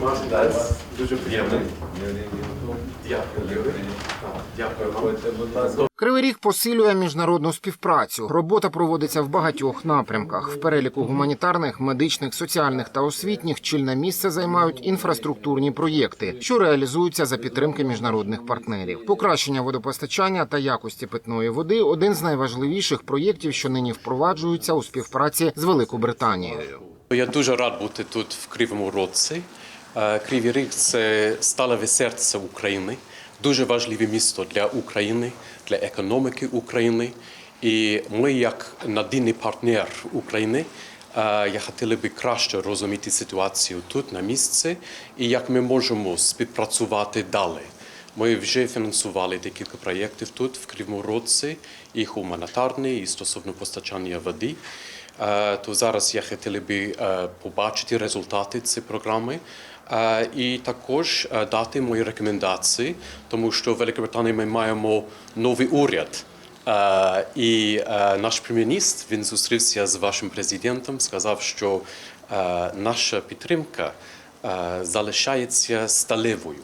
Мартин Дайс. Дуже приємно. Дякую. Дякую вам. Кривий Ріг посилює міжнародну співпрацю. Робота проводиться в багатьох напрямках. В переліку гуманітарних, медичних, соціальних та освітніх чільне місце займають інфраструктурні проєкти, що реалізуються за підтримки міжнародних партнерів. Покращення водопостачання та якості питної води один з найважливіших проєктів, що нині впроваджуються у співпраці з Великобританією. Я дуже рад бути тут в Кривому Році. Е, Кривий Ріг це сталеве серце України, дуже важливе місто для України, для економіки України. І ми, як надійний партнер України, е, я хотіли би краще розуміти ситуацію тут на місці і як ми можемо співпрацювати далі. Ми вже фінансували декілька проєктів тут, в Кривому Році, і гуманітарні, і стосовно постачання води. Е, То зараз я хотіли би побачити результати цієї програми і також е, дати мої рекомендації, тому що в Великобританії ми маємо новий уряд. Е, І е, наш прем'єр-міністр він зустрівся з вашим президентом, сказав, що е, наша підтримка е, залишається сталевою.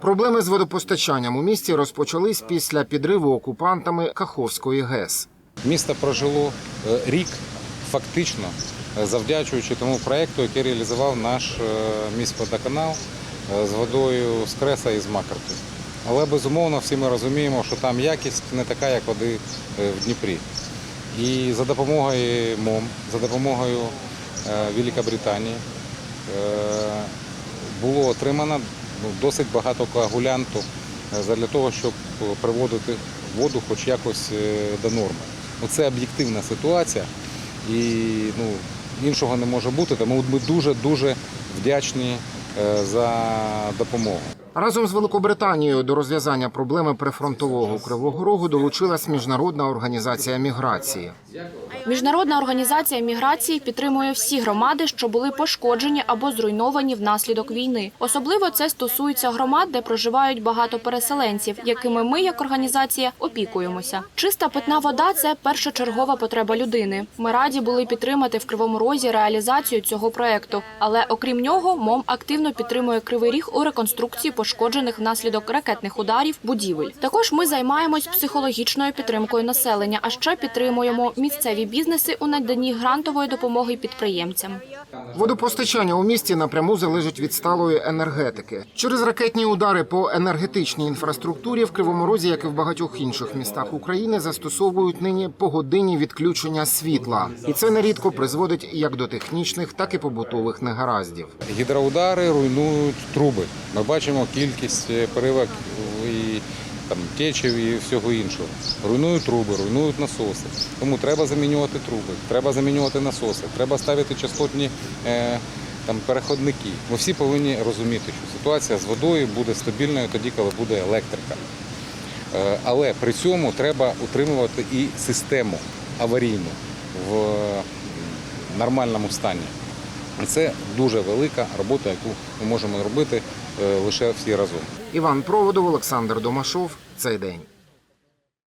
Проблеми з водопостачанням у місті розпочались після підриву окупантами Каховської ГЕС. Місто прожило е, рік фактично е, завдячуючи тому проєкту, який реалізував наш е, міськводоканал е, з водою з Креса і з Макарки. Але безумовно всі ми розуміємо, що там якість не така, як води е, в Дніпрі. І за допомогою МОМ, за допомогою Великобританії було отримано ну, досить багато коагулянту для того, щоб приводити воду хоч якось до норми. Ну, Це об'єктивна ситуація і ну, іншого не може бути, тому ми дуже-дуже вдячні е, за допомогу. Разом з Великобританією до розв'язання проблеми прифронтового Кривого Рогу долучилась міжнародна організація міграції. Міжнародна організація міграції підтримує всі громади, що були пошкоджені або зруйновані внаслідок війни. Особливо це стосується громад, де проживають багато переселенців, якими ми, як організація, опікуємося. Чиста питна вода це першочергова потреба людини. Ми раді були підтримати в Кривому Розі реалізацію цього проекту. Але окрім нього, МОМ активно підтримує Кривий Ріг у реконструкції пошкоджених внаслідок ракетних ударів будівель. Також ми займаємось психологічною підтримкою населення, а ще підтримуємо місцеві бізнеси у наданні грантової допомоги підприємцям. Водопостачання у місті напряму залежить від сталої енергетики. Через ракетні удари по енергетичній інфраструктурі в Кривому Розі, як і в багатьох інших містах України, застосовують нині погодинні відключення світла, і це нерідко призводить як до технічних, так і побутових негараздів. Гідроудари руйнують труби. Ми бачимо кількість е, переривок і там, течів і всього іншого. Руйнують труби, руйнують насоси. Тому треба замінювати труби, треба замінювати насоси, треба ставити частотні е, там, переходники. Ми всі повинні розуміти, що ситуація з водою буде стабільною тоді, коли буде електрика. Е, Але при цьому треба утримувати і систему аварійну в нормальному стані. Це дуже велика робота, яку ми можемо робити е, лише всі разом. Іван Проводов, Олександр Домашов. Цей день.